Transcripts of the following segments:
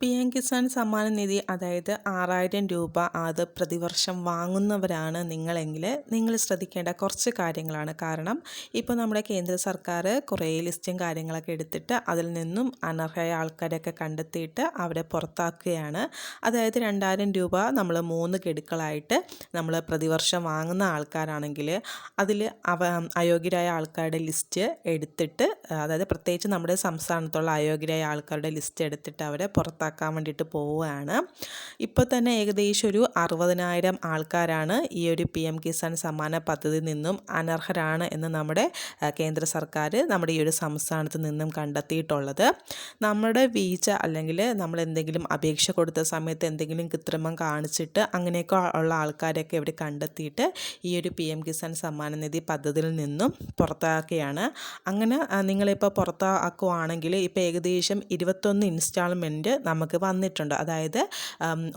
P M Kisan സമ്മാന നിധി അതായത് ആറായിരം രൂപ അത് പ്രതിവർഷം വാങ്ങുന്നവരാണ് നിങ്ങളെങ്കിൽ നിങ്ങൾ ശ്രദ്ധിക്കേണ്ട കുറച്ച് കാര്യങ്ങളാണ്. കാരണം ഇപ്പോൾ നമ്മുടെ കേന്ദ്ര സർക്കാർ കുറേ ലിസ്റ്റും കാര്യങ്ങളൊക്കെ എടുത്തിട്ട് അതിൽ നിന്നും അനർഹയ ആൾക്കാരെയൊക്കെ കണ്ടെത്തിയിട്ട് അവരെ പുറത്താക്കുകയാണ്. അതായത് രണ്ടായിരം രൂപ നമ്മൾ മൂന്ന് ഗഡുക്കളായിട്ട് നമ്മൾ പ്രതിവർഷം വാങ്ങുന്ന ആൾക്കാരാണെങ്കിൽ അതിൽ അവ അയോഗ്യരായ ആൾക്കാരുടെ ലിസ്റ്റ് എടുത്തിട്ട് അതായത് പ്രത്യേകിച്ച് നമ്മുടെ സംസ്ഥാനത്തുള്ള അയോഗ്യരായ ആൾക്കാരുടെ ലിസ്റ്റ് എടുത്തിട്ട് അവരെ പുറത്താക്കുക ആക്കാൻ വേണ്ടിയിട്ട് പോവുകയാണ്. ഇപ്പോൾ തന്നെ ഏകദേശം ഒരു അറുപതിനായിരം ആൾക്കാരാണ് ഈ ഒരു പി എം കിസാൻ സമ്മാന പദ്ധതിയിൽ നിന്നും അനർഹരാണ് എന്ന് നമ്മുടെ കേന്ദ്ര സർക്കാർ നമ്മുടെ ഈ ഒരു സംസ്ഥാനത്ത് നിന്നും കണ്ടെത്തിയിട്ടുള്ളത്. നമ്മുടെ വീഴ്ച അല്ലെങ്കിൽ നമ്മൾ എന്തെങ്കിലും അപേക്ഷ കൊടുത്ത സമയത്ത് എന്തെങ്കിലും കൃത്രിമം കാണിച്ചിട്ട് അങ്ങനെയൊക്കെ ഉള്ള ആൾക്കാരെയൊക്കെ ഇവിടെ കണ്ടെത്തിയിട്ട് ഈ ഒരു പി എം കിസാൻ സമ്മാന നിധി പദ്ധതിയിൽ നിന്നും പുറത്താക്കുകയാണ്. അങ്ങനെ നിങ്ങളിപ്പോൾ പുറത്താക്കുവാണെങ്കിൽ ഇപ്പോൾ ഏകദേശം ഇരുപത്തൊന്ന് ഇൻസ്റ്റാൾമെന്റ് നമുക്ക് വന്നിട്ടുണ്ട്. അതായത്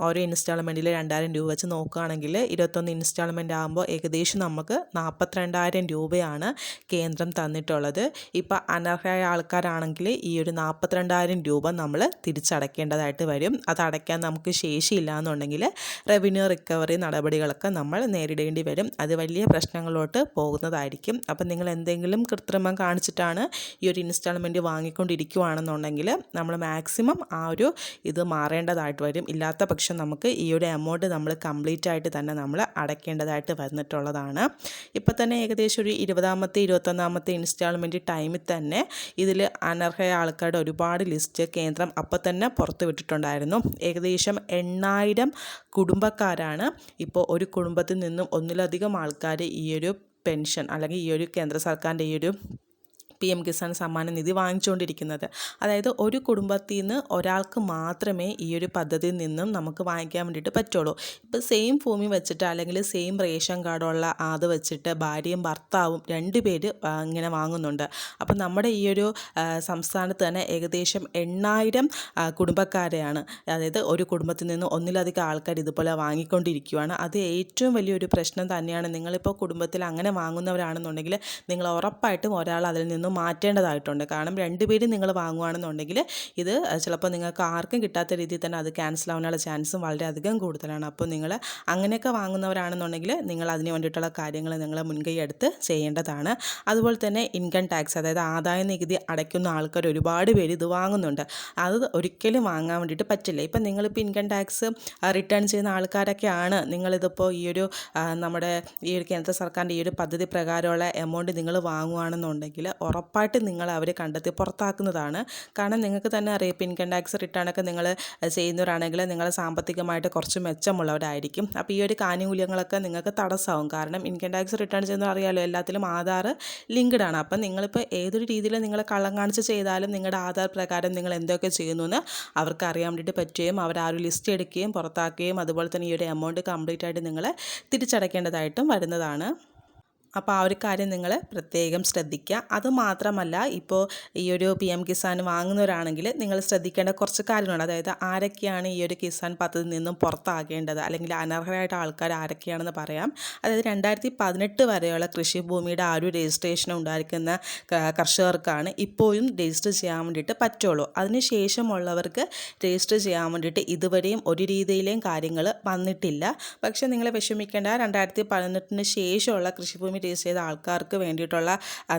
ഓരോ ഇൻസ്റ്റാൾമെന്റിൽ രണ്ടായിരം രൂപ വെച്ച് നോക്കുകയാണെങ്കിൽ ഇരുപത്തൊന്ന് ഇൻസ്റ്റാൾമെന്റ് ആകുമ്പോൾ ഏകദേശം നമുക്ക് നാൽപ്പത്തിരണ്ടായിരം രൂപയാണ് കേന്ദ്രം തന്നിട്ടുള്ളത്. ഇപ്പോൾ അനർഹരായ ആൾക്കാരാണെങ്കിൽ ഈ ഒരു നാൽപ്പത്തിരണ്ടായിരം രൂപ നമ്മൾ തിരിച്ചടയ്ക്കേണ്ടതായിട്ട് വരും. അത് അടയ്ക്കാൻ നമുക്ക് ശേഷിയില്ല എന്നുണ്ടെങ്കിൽ റവന്യൂ റിക്കവറി നടപടികളൊക്കെ നമ്മൾ നേരിടേണ്ടി വരും. അത് വലിയ പ്രശ്നങ്ങളിലോട്ട് പോകുന്നതായിരിക്കും. അപ്പം നിങ്ങൾ എന്തെങ്കിലും കൃത്രിമം കാണിച്ചിട്ടാണ് ഈ ഒരു ഇൻസ്റ്റാൾമെന്റ് വാങ്ങിക്കൊണ്ടിരിക്കുകയാണെന്നുണ്ടെങ്കിൽ നമ്മൾ മാക്സിമം ആ ഒരു ഇത് മാറേണ്ടതായിട്ട് വരും. ഇല്ലാത്ത പക്ഷം നമുക്ക് ഈ ഒരു എമൗണ്ട് നമ്മൾ കംപ്ലീറ്റ് ആയിട്ട് തന്നെ നമ്മൾ അടയ്ക്കേണ്ടതായിട്ട് വന്നിട്ടുള്ളതാണ്. ഇപ്പോൾ തന്നെ ഏകദേശം ഒരു ഇരുപതാമത്തെ ഇരുപത്തൊന്നാമത്തെ ഇൻസ്റ്റാൾമെന്റ് ടൈമിൽ തന്നെ ഇതിൽ അനർഹയ ആൾക്കാരുടെ ഒരുപാട് ലിസ്റ്റ് കേന്ദ്രം അപ്പോൾ തന്നെ പുറത്തു വിട്ടിട്ടുണ്ടായിരുന്നു. ഏകദേശം എണ്ണായിരം കുടുംബക്കാരാണ് ഇപ്പോൾ ഒരു കുടുംബത്തിൽ നിന്നും ഒന്നിലധികം ആൾക്കാർ ഈ ഒരു പെൻഷൻ അല്ലെങ്കിൽ ഈ ഒരു കേന്ദ്ര സർക്കാരിന്റെ ഈ ഒരു പി എം കിസാൻ സമ്മാന നിധി വാങ്ങിച്ചുകൊണ്ടിരിക്കുന്നത്. അതായത് ഒരു കുടുംബത്തിൽ നിന്ന് ഒരാൾക്ക് മാത്രമേ ഈ ഒരു പദ്ധതിയിൽ നിന്നും നമുക്ക് വാങ്ങിക്കാൻ വേണ്ടിയിട്ട് പറ്റുള്ളൂ. ഇപ്പോൾ സെയിം ഭൂമി വെച്ചിട്ട് അല്ലെങ്കിൽ സെയിം റേഷൻ കാർഡുള്ള അത് വെച്ചിട്ട് ഭാര്യയും ഭർത്താവും രണ്ട് പേര് ഇങ്ങനെ വാങ്ങുന്നുണ്ട്. അപ്പോൾ നമ്മുടെ ഈ ഒരു സംസ്ഥാനത്ത് തന്നെ ഏകദേശം എണ്ണായിരം കുടുംബക്കാരെയാണ്. അതായത് ഒരു കുടുംബത്തിൽ നിന്ന് ഒന്നിലധികം ആൾക്കാർ ഇതുപോലെ വാങ്ങിക്കൊണ്ടിരിക്കുകയാണ് അത് ഏറ്റവും വലിയൊരു പ്രശ്നം തന്നെയാണ്. നിങ്ങളിപ്പോൾ കുടുംബത്തിൽ അങ്ങനെ വാങ്ങുന്നവരാണെന്നുണ്ടെങ്കിൽ നിങ്ങൾ ഉറപ്പായിട്ടും ഒരാൾ അതിൽ നിന്നും മാറ്റേണ്ടതായിട്ടുണ്ട്. കാരണം രണ്ട് പേര് നിങ്ങൾ വാങ്ങുകയാണെന്നുണ്ടെങ്കിൽ ഇത് ചിലപ്പോൾ നിങ്ങൾക്ക് ആർക്കും കിട്ടാത്ത രീതിയിൽ തന്നെ അത് ക്യാൻസൽ ആവാനുള്ള ചാൻസും വളരെയധികം കൂടുതലാണ്. അപ്പോൾ നിങ്ങൾ അങ്ങനെയൊക്കെ വാങ്ങുന്നവരാണെന്നുണ്ടെങ്കിൽ നിങ്ങൾ അതിന് വേണ്ടിയിട്ടുള്ള കാര്യങ്ങൾ നിങ്ങൾ മുൻകൈ എടുത്ത് ചെയ്യേണ്ടതാണ്. അതുപോലെ തന്നെ ഇൻകം ടാക്സ് അതായത് ആദായ നികുതി അടയ്ക്കുന്ന ആൾക്കാർ ഒരുപാട് പേര് ഇത് വാങ്ങുന്നുണ്ട്. അത് ഒരിക്കലും വാങ്ങാൻ വേണ്ടിയിട്ട് പറ്റില്ല. ഇപ്പം നിങ്ങളിപ്പോൾ ഇൻകം ടാക്സ് റിട്ടേൺ ചെയ്യുന്ന ആൾക്കാരൊക്കെയാണ് നിങ്ങളിതിപ്പോൾ ഈ ഒരു നമ്മുടെ ഈ ഒരു കേന്ദ്ര സർക്കാരിന്റെ ഈ ഒരു പദ്ധതി പ്രകാരമുള്ള എമൗണ്ട് നിങ്ങൾ വാങ്ങുകയാണെന്നുണ്ടെങ്കിൽ ഉറപ്പായിട്ട് നിങ്ങൾ അവർ കണ്ടെത്തി പുറത്താക്കുന്നതാണ്. കാരണം നിങ്ങൾക്ക് തന്നെ അറിയാം ഇപ്പോൾ ഇൻകം ടാക്സ് റിട്ടേൺ ഒക്കെ നിങ്ങൾ ചെയ്യുന്നവരാണെങ്കിൽ നിങ്ങൾ സാമ്പത്തികമായിട്ട് കുറച്ച് മെച്ചമുള്ളവരായിരിക്കും. അപ്പോൾ ഈ ഒരു കാനുകൂല്യങ്ങളൊക്കെ നിങ്ങൾക്ക് തടസ്സമാവും കാരണം ഇൻകം ടാക്സ് റിട്ടേൺ ചെയ്യുന്ന അറിയാമല്ലോ എല്ലാത്തിലും ആധാർ ലിങ്ക്ഡ് ആണ്. അപ്പം നിങ്ങളിപ്പോൾ ഏതൊരു രീതിയിൽ നിങ്ങൾ കള്ളം കാണിച്ച് ചെയ്താലും നിങ്ങളുടെ ആധാർ പ്രകാരം നിങ്ങൾ എന്തൊക്കെ ചെയ്യുന്നു എന്ന് അവർക്ക് അറിയാൻ വേണ്ടിയിട്ട് പറ്റുകയും അവർ ആ ഒരു ലിസ്റ്റ് എടുക്കുകയും പുറത്താക്കുകയും അതുപോലെ തന്നെ ഈ ഒരു എമൗണ്ട് കംപ്ലീറ്റ് ആയിട്ട് നിങ്ങൾ തിരിച്ചടയ്ക്കേണ്ടതായിട്ടും വരുന്നതാണ്. അപ്പോൾ ആ ഒരു കാര്യം നിങ്ങൾ പ്രത്യേകം ശ്രദ്ധിക്കുക അതുമാത്രമല്ല ഇപ്പോൾ ഈ ഒരു പി എം കിസാൻ വാങ്ങുന്നവരാണെങ്കിൽ നിങ്ങൾ ശ്രദ്ധിക്കേണ്ട കുറച്ച് കാര്യങ്ങളുണ്ട്. അതായത് ആരൊക്കെയാണ് ഈ ഒരു കിസാൻ പദ്ധതിയിൽ നിന്നും പുറത്താകേണ്ടത്? അല്ലെങ്കിൽ അനർഹരായിട്ട് ആൾക്കാർ ആരൊക്കെയാണെന്ന് പറയാം. അതായത് രണ്ടായിരത്തി പതിനെട്ട് വരെയുള്ള കൃഷിഭൂമിയുടെ ആ ഒരു രജിസ്ട്രേഷൻ ഉണ്ടായിരിക്കുന്ന കർഷകർക്കാണ് ഇപ്പോഴും രജിസ്റ്റർ ചെയ്യാൻ വേണ്ടിയിട്ട് പറ്റുള്ളൂ. അതിനുശേഷമുള്ളവർക്ക് രജിസ്റ്റർ ചെയ്യാൻ വേണ്ടിയിട്ട് ഇതുവരെയും ഒരു രീതിയിലെയും കാര്യങ്ങൾ വന്നിട്ടില്ല. പക്ഷേ നിങ്ങൾ വിഷമിക്കേണ്ട രണ്ടായിരത്തി പതിനെട്ടിന് ശേഷമുള്ള കൃഷിഭൂമി രജിസ്റ്റർ ചെയ്ത ആൾക്കാർക്ക് വേണ്ടിയിട്ടുള്ള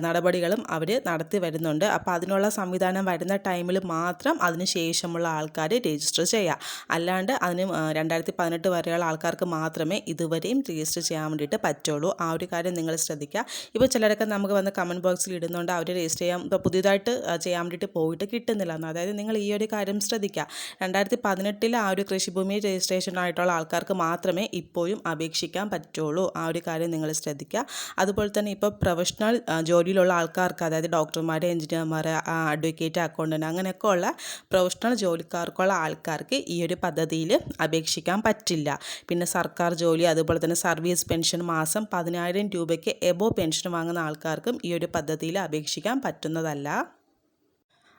നടപടികളും അവർ നടത്തി വരുന്നുണ്ട്. അപ്പോൾ അതിനുള്ള സംവിധാനം വരുന്ന ടൈമിൽ മാത്രം അതിന് ശേഷമുള്ള ആൾക്കാർ രജിസ്റ്റർ ചെയ്യുക അല്ലാണ്ട് അതിന് രണ്ടായിരത്തി പതിനെട്ട് വരെയുള്ള ആൾക്കാർക്ക് മാത്രമേ ഇതുവരെയും രജിസ്റ്റർ ചെയ്യാൻ വേണ്ടിയിട്ട് പറ്റുള്ളൂ. ആ ഒരു കാര്യം നിങ്ങൾ ശ്രദ്ധിക്കുക. ഇപ്പോൾ ചിലരൊക്കെ നമുക്ക് വന്ന് കമന്റ് ബോക്സിൽ ഇടുന്നുണ്ട് അവർ രജിസ്റ്റർ ചെയ്യാൻ ഇപ്പോൾ പുതിയതായിട്ട് ചെയ്യാൻ വേണ്ടിയിട്ട് പോയിട്ട് കിട്ടുന്നില്ല എന്ന്. അതായത് നിങ്ങൾ ഈ ഒരു കാര്യം ശ്രദ്ധിക്കുക. രണ്ടായിരത്തി പതിനെട്ടിൽ ആ ഒരു കൃഷിഭൂമി രജിസ്ട്രേഷൻ ആയിട്ടുള്ള ആൾക്കാർക്ക് മാത്രമേ ഇപ്പോഴും അപേക്ഷിക്കാൻ പറ്റുള്ളൂ. ആ ഒരു കാര്യം നിങ്ങൾ ശ്രദ്ധിക്കുക. അതുപോലെ തന്നെ ഇപ്പോൾ പ്രൊഫഷണൽ ജോലിയിലുള്ള ആൾക്കാർക്ക് അതായത് ഡോക്ടർമാർ എഞ്ചിനീയർമാർ അഡ്വക്കേറ്റ് അക്കൗണ്ടന്റ് അങ്ങനെയൊക്കെ ഉള്ള പ്രൊഫഷണൽ ജോലിക്കാർക്കുള്ള ആൾക്കാർക്ക് ഈ ഒരു പദ്ധതിയിൽ അപേക്ഷിക്കാൻ പറ്റില്ല. പിന്നെ സർക്കാർ ജോലി അതുപോലെ തന്നെ സർവീസ് പെൻഷൻ മാസം പതിനായിരം രൂപയ്ക്ക് എബോ പെൻഷൻ വാങ്ങുന്ന ആൾക്കാർക്കും ഈ ഒരു പദ്ധതിയിൽ അപേക്ഷിക്കാൻ പറ്റുന്നതല്ല.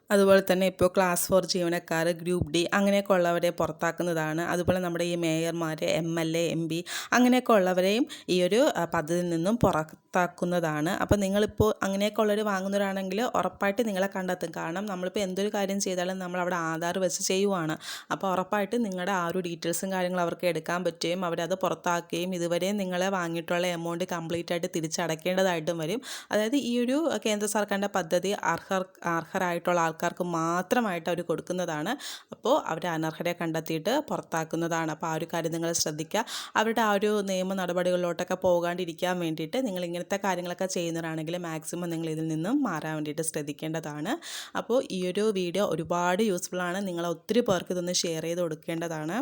അതുപോലെ തന്നെ ഇപ്പോൾ ക്ലാസ് ഫോർ ജീവനക്കാർ ഗ്രൂപ്പ് ഡി അങ്ങനെയൊക്കെ ഉള്ളവരെ പുറത്താക്കുന്നതാണ്. അതുപോലെ നമ്മുടെ ഈ മേയർമാർ M L A M P അങ്ങനെയൊക്കെ ഉള്ളവരെയും ഈ ഒരു പദ്ധതിയിൽ നിന്നും പുറത്ത് പുറത്താക്കുന്നതാണ് അപ്പോൾ നിങ്ങളിപ്പോൾ അങ്ങനെയൊക്കെ ഉള്ളവർ വാങ്ങുന്നവരാണെങ്കിൽ ഉറപ്പായിട്ട് നിങ്ങളെ കണ്ടെത്തും. കാരണം നമ്മളിപ്പോൾ എന്തൊരു കാര്യം ചെയ്താലും നമ്മൾ അവിടെ ആധാർ വെച്ച് ചെയ്യുവാണ്. അപ്പോൾ ഉറപ്പായിട്ട് നിങ്ങളുടെ ആ ഒരു ഡീറ്റെയിൽസും കാര്യങ്ങളും അവർക്ക് എടുക്കാൻ പറ്റുകയും അവരത് പുറത്താക്കുകയും ഇതുവരെ നിങ്ങളെ വാങ്ങിയിട്ടുള്ള എമൗണ്ട് കംപ്ലീറ്റ് ആയിട്ട് തിരിച്ചടയ്ക്കേണ്ടതായിട്ടും വരും. അതായത് ഈ ഒരു കേന്ദ്ര സർക്കാരിന്റെ പദ്ധതി അർഹർ അർഹരായിട്ടുള്ള ആൾക്കാർക്ക് മാത്രമായിട്ട് അവർ കൊടുക്കുന്നതാണ്. അപ്പോൾ അവർ അനർഹരെ കണ്ടെത്തിയിട്ട് പുറത്താക്കുന്നതാണ്. അപ്പോൾ ആ ഒരു കാര്യം നിങ്ങൾ ശ്രദ്ധിക്കുക. അവരുടെ ആ ഒരു നിയമ നടപടികളിലോട്ടൊക്കെ പോകാണ്ടിരിക്കാൻ വേണ്ടിയിട്ട് നിങ്ങൾ ഇങ്ങനത്തെ കാര്യങ്ങളൊക്കെ ചെയ്യുന്നവരാണെങ്കിൽ മാക്സിമം നിങ്ങൾ ഇതിൽ നിന്നും മാറാൻ വേണ്ടിയിട്ട് ശ്രദ്ധിക്കേണ്ടതാണ്. അപ്പോൾ ഈ ഒരു വീഡിയോ ഒരുപാട് യൂസ്ഫുള്ളാണ് നിങ്ങൾ ഒത്തിരി പേർക്ക് ഇതൊന്ന് ഷെയർ ചെയ്ത് കൊടുക്കേണ്ടതാണ്.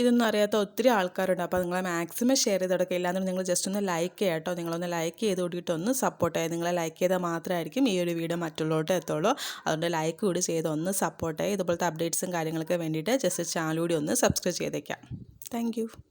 ഇതൊന്നും അറിയാത്ത ഒത്തിരി ആൾക്കാരുണ്ട്. അപ്പോൾ നിങ്ങൾ മാക്സിമം ഷെയർ ചെയ്ത് കൊടുക്കുക. ഇല്ലാന്ന് നിങ്ങൾ ജസ്റ്റ് ഒന്ന് ലൈക്ക് ചെയ്യാം കേട്ടോ. നിങ്ങളൊന്ന് ലൈക്ക് ചെയ്ത് കൂടിയിട്ട് ഒന്ന് സപ്പോർട്ട് ചെയ്യുക. നിങ്ങളെ ലൈക്ക് ചെയ്താൽ മാത്രമായിരിക്കും ഈ ഒരു വീഡിയോ മറ്റുള്ളവരോട്ട് എത്തുള്ളൂ. അതുകൊണ്ട് ലൈക്ക് കൂടി ചെയ്ത് ഒന്ന് സപ്പോർട്ട് ചെയ്യുക. ഇതുപോലത്തെ അപ്ഡേറ്റ്സും കാര്യങ്ങളൊക്കെ വേണ്ടിയിട്ട് ജസ്റ്റ് ചാനൽ കൂടി ഒന്ന് സബ്സ്ക്രൈബ് ചെയ്തേക്കാം താങ്ക്